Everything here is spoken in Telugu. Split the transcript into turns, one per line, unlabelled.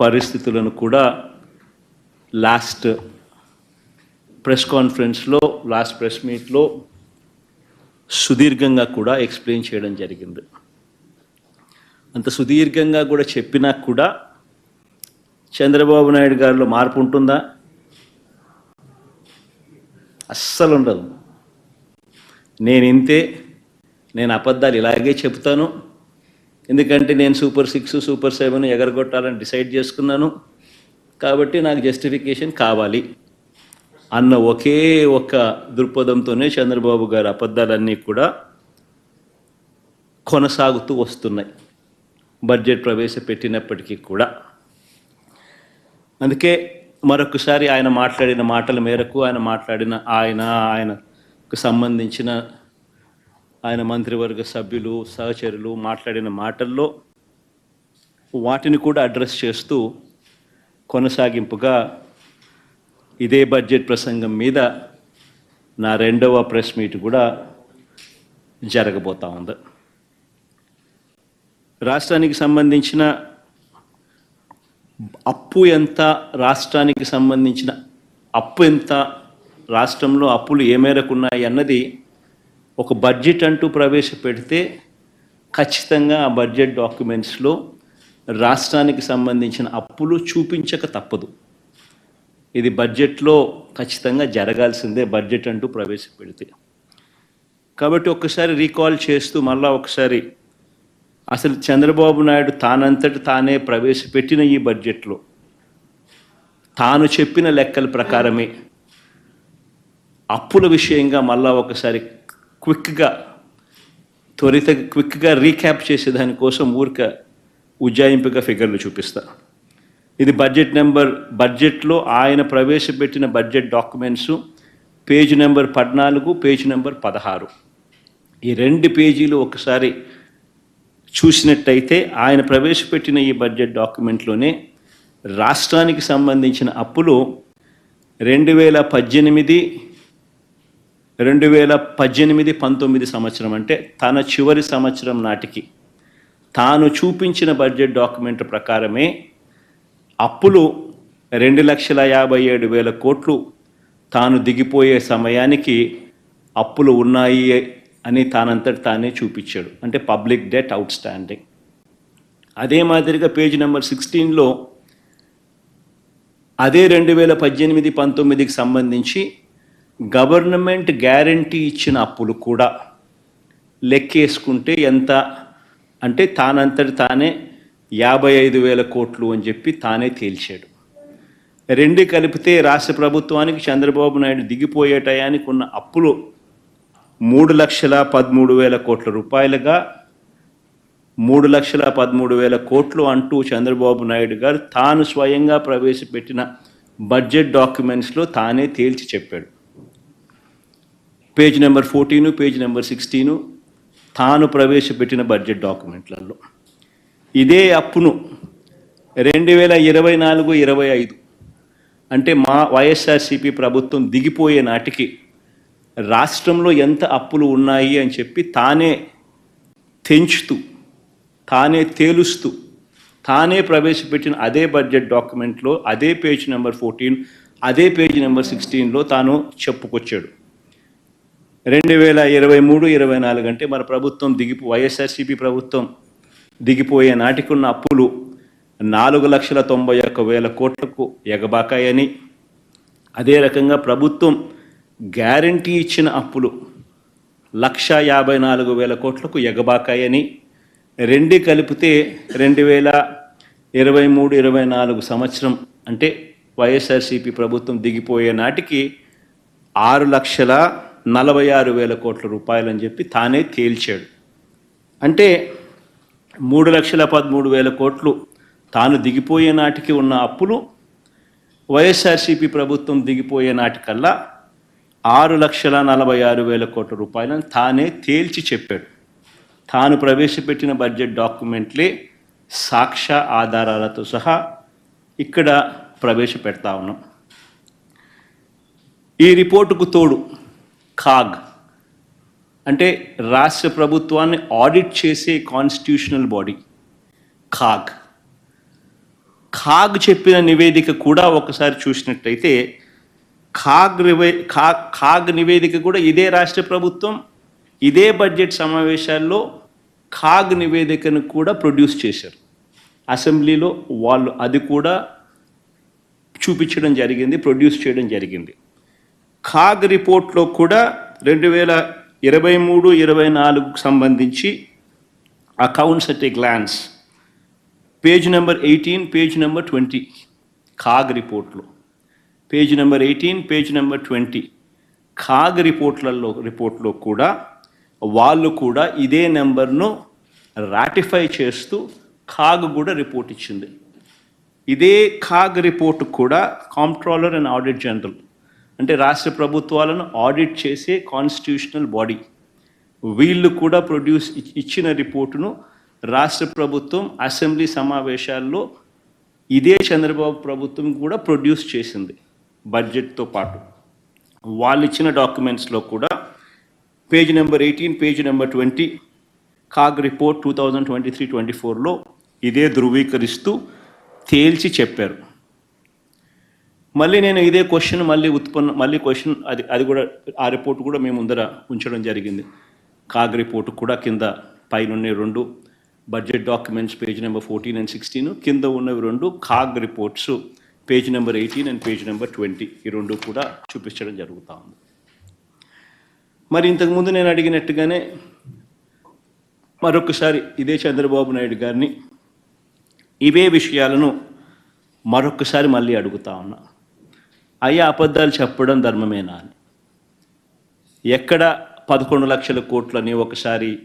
పరిస్థితులను కూడా లాస్ట్ ప్రెస్ కాన్ఫరెన్స్లో లాస్ట్ ప్రెస్ మీట్లో సుదీర్ఘంగా కూడా ఎక్స్ప్లెయిన్ చేయడం జరిగింది. అంత సుదీర్ఘంగా కూడా చెప్పినా కూడా చంద్రబాబు నాయుడు గారిలో మార్పు ఉంటుందా? అస్సలు ఉండదు. నేను ఇంతే నేను అబద్ధాలు ఇలాగే చెప్తాను ఎందుకంటే నేను సూపర్ సిక్స్ సూపర్ సెవెన్ ఎగరగొట్టాలని డిసైడ్ చేసుకున్నాను. కాబట్టి నాకు జస్టిఫికేషన్ కావాలి. అన్న ఒకే ఒక దృక్పథంతోనే చంద్రబాబు గారి అబద్ధాలన్నీ కూడా కొనసాగుతూ వస్తున్నాయి. బడ్జెట్ ప్రవేశపెట్టినప్పటికీ కూడా. అందుకే మరొకసారి ఆయన మాట్లాడిన మాటల మేరకు ఆయన మాట్లాడిన ఆయన ఆయనకు సంబంధించిన ఆయన మంత్రివర్గ సభ్యులు సహచరులు మాట్లాడిన మాటల్లో వాటిని కూడా అడ్రస్ చేస్తూ కొనసాగింపుగా ఇదే బడ్జెట్ ప్రసంగం మీద నా రెండవ ప్రెస్ మీట్ కూడా జరగబోతా ఉంది. రాష్ట్రానికి సంబంధించిన అప్పు ఎంత రాష్ట్రానికి సంబంధించిన అప్పు ఎంత రాష్ట్రంలో అప్పులు ఏ మేరకు ఉన్నాయి అన్నది ఒక బడ్జెట్ అంటూ ప్రవేశపెడితే ఖచ్చితంగా ఆ బడ్జెట్ డాక్యుమెంట్స్లో రాష్ట్రానికి సంబంధించిన అప్పులు చూపించక తప్పదు. ఇది బడ్జెట్లో ఖచ్చితంగా జరగాల్సిందే బడ్జెట్ అంటూ ప్రవేశపెడితే. కాబట్టి ఒక్కసారి రీకాల్ చేస్తూ మళ్ళా ఒకసారి అసలు చంద్రబాబు నాయుడు తానంతటి తానే ప్రవేశపెట్టిన ఈ బడ్జెట్లో తాను చెప్పిన లెక్కల ప్రకారమే అప్పుల విషయంగా మళ్ళా ఒకసారి క్విక్గా త్వరిత క్విక్గా రీక్యాప్ చేసే దానికోసం ఊరిక ఉజ్జాయింపుగా ఫిగర్లు చూపిస్తా. ఇది బడ్జెట్ నెంబర్ బడ్జెట్లో ఆయన ప్రవేశపెట్టిన బడ్జెట్ డాక్యుమెంట్స్ పేజ్ నెంబర్ పద్నాలుగు పేజ్ నెంబర్ పదహారు. ఈ రెండు పేజీలు ఒకసారి చూసినట్టయితే ఆయన ప్రవేశపెట్టిన ఈ బడ్జెట్ డాక్యుమెంట్లోనే రాష్ట్రానికి సంబంధించిన అప్పులు రెండు వేల పద్దెనిమిది రెండు వేల పద్దెనిమిది పంతొమ్మిది సంవత్సరం అంటే తన చివరి సంవత్సరం నాటికి తాను చూపించిన బడ్జెట్ డాక్యుమెంట్ ప్రకారమే అప్పులు రెండు లక్షల యాభై ఏడు వేల కోట్లు తాను దిగిపోయే సమయానికి అప్పులు ఉన్నాయి అని తానంతటి తానే చూపించాడు. అంటే పబ్లిక్ డెట్ అవుట్ స్టాండింగ్ అదే మాదిరిగా పేజ్ నెంబర్ సిక్స్టీన్లో అదే రెండు వేల పద్దెనిమిది పంతొమ్మిదికి సంబంధించి గవర్నమెంట్ గ్యారంటీ ఇచ్చిన అప్పులు కూడా లెక్కేసుకుంటే ఎంత? అంటే తానంతటి తానే యాభై ఐదు వేల కోట్లు అని చెప్పి తానే తేల్చాడు. రెండు కలిపితే రాష్ట్ర ప్రభుత్వానికి చంద్రబాబు నాయుడు దిగిపోయే టయానికి ఉన్న అప్పులు మూడు లక్షల పదమూడు వేల కోట్ల రూపాయలుగా మూడు లక్షల పదమూడు వేల కోట్లు అంటూ చంద్రబాబు నాయుడు గారు తాను స్వయంగా ప్రవేశపెట్టిన బడ్జెట్ డాక్యుమెంట్స్లో తానే తేల్చి చెప్పాడు. Page number fourteen page number sixteen తాను ప్రవేశపెట్టిన బడ్జెట్ డాక్యుమెంట్లలో ఇదే అప్పును రెండు వేల ఇరవై నాలుగు ఇరవై ఐదు అంటే మా వైఎస్ఆర్సీపీ ప్రభుత్వం దిగిపోయే నాటికి రాష్ట్రంలో ఎంత అప్పులు ఉన్నాయి అని చెప్పి తానే తెంచుతూ తానే తేలుస్తూ తానే ప్రవేశపెట్టిన అదే బడ్జెట్ డాక్యుమెంట్లో అదే పేజ్ నెంబర్ ఫోర్టీన్ అదే పేజ్ నెంబర్ సిక్స్టీన్లో తాను చెప్పుకొచ్చాడు. రెండు వేల ఇరవై మూడు ఇరవై నాలుగు అంటే మన ప్రభుత్వం దిగిపో వైఎస్ఆర్సీపీ ప్రభుత్వం దిగిపోయే నాటికున్న అప్పులు నాలుగు లక్షల తొంభై ఒక్క వేల కోట్లకు ఎగబాకాయని. అదే రకంగా ప్రభుత్వం గ్యారంటీ ఇచ్చిన అప్పులు లక్ష యాభై నాలుగు వేల కోట్లకు ఎగబాకాయని. రెండు కలిపితే రెండు వేల ఇరవై మూడు ఇరవై నాలుగు సంవత్సరం అంటే వైఎస్ఆర్సీపీ ప్రభుత్వం దిగిపోయే నాటికి ఆరు లక్షల నలభై ఆరు వేల కోట్ల రూపాయలని చెప్పి తానే తేల్చాడు. అంటే మూడు లక్షల పదమూడు వేల కోట్లు తాను దిగిపోయే నాటికి ఉన్న అప్పులు వైఎస్ఆర్సీపీ ప్రభుత్వం దిగిపోయే నాటికల్లా ఆరు లక్షల నలభై ఆరు వేల కోట్ల రూపాయలను తానే తేల్చి చెప్పాడు. తాను ప్రవేశపెట్టిన బడ్జెట్ డాక్యుమెంట్లే సాక్ష్య ఆధారాలతో సహా ఇక్కడ ప్రవేశపెడతా ఉన్నాం. ఈ రిపోర్టుకు తోడు కాగ్. అంటే రాష్ట్ర ప్రభుత్వాన్ని ఆడిట్ చేసే కాన్స్టిట్యూషనల్ బాడీ కాగ్. కాగ్ చెప్పిన నివేదిక కూడా ఒకసారి చూసినట్టయితే ఖాగ్ రివే కాగ్ ఖాగ్ నివేదిక కూడా ఇదే రాష్ట్ర ప్రభుత్వం ఇదే బడ్జెట్ సమావేశాల్లో ఖాగ్ నివేదికను కూడా ప్రొడ్యూస్ చేశారు. అసెంబ్లీలో వాళ్ళు అది కూడా చూపించడం జరిగింది ప్రొడ్యూస్ చేయడం జరిగింది. కాగ్ రిపోర్ట్లో కూడా రెండు వేల ఇరవై మూడు ఇరవై నాలుగుకు సంబంధించి accounts at a glance page number eighteen page number twenty CAG రిపోర్ట్లో. Page number eighteen page number twenty CAG రిపోర్ట్లలో రిపోర్ట్లో కూడా వాళ్ళు కూడా ఇదే నెంబర్ను రాటిఫై చేస్తూ కాగ్ కూడా రిపోర్ట్ ఇచ్చింది. ఇదే కాగ్ రిపోర్ట్ కూడా కాంప్ట్రోలర్ అండ్ ఆడిట్ జనరల్ అంటే రాష్ట్ర ప్రభుత్వాలను ఆడిట్ చేసే కాన్స్టిట్యూషనల్ బాడీ వీళ్ళు కూడా ప్రొడ్యూస్ ఇచ్చిన రిపోర్టును రాష్ట్ర ప్రభుత్వం అసెంబ్లీ సమావేశాల్లో ఇదే చంద్రబాబు ప్రభుత్వం కూడా ప్రొడ్యూస్ చేసింది బడ్జెట్తో పాటు. వాళ్ళు ఇచ్చిన డాక్యుమెంట్స్లో కూడా page number eighteen page number twenty CAG report two thousand twenty three twenty ఫోర్లో ఇదే ధృవీకరిస్తూ తేల్చి చెప్పారు. మళ్ళీ నేను ఇదే క్వశ్చన్ మళ్ళీ ఉత్పన్న మళ్ళీ క్వశ్చన్ అది అది కూడా ఆ రిపోర్ట్ కూడా మేము ముందర ఉంచడం జరిగింది. కాగ్ రిపోర్ట్ కూడా కింద పైన రెండు budget documents page number fourteen and sixteen కింద ఉన్నవి రెండు CAG reports page number eighteen and page number twenty ఈ రెండు కూడా చూపించడం జరుగుతూ ఉంది. మరి ఇంతకుముందు నేను అడిగినట్టుగానే మరొకసారి ఇదే చంద్రబాబు నాయుడు గారిని ఇవే విషయాలను మరొకసారి మళ్ళీ అడుగుతా ఉన్నా. అయ్యా అబద్ధాలు చెప్పడం ధర్మమేనా అని? ఎక్కడ పదకొండు లక్షల కోట్లని ఒకసారి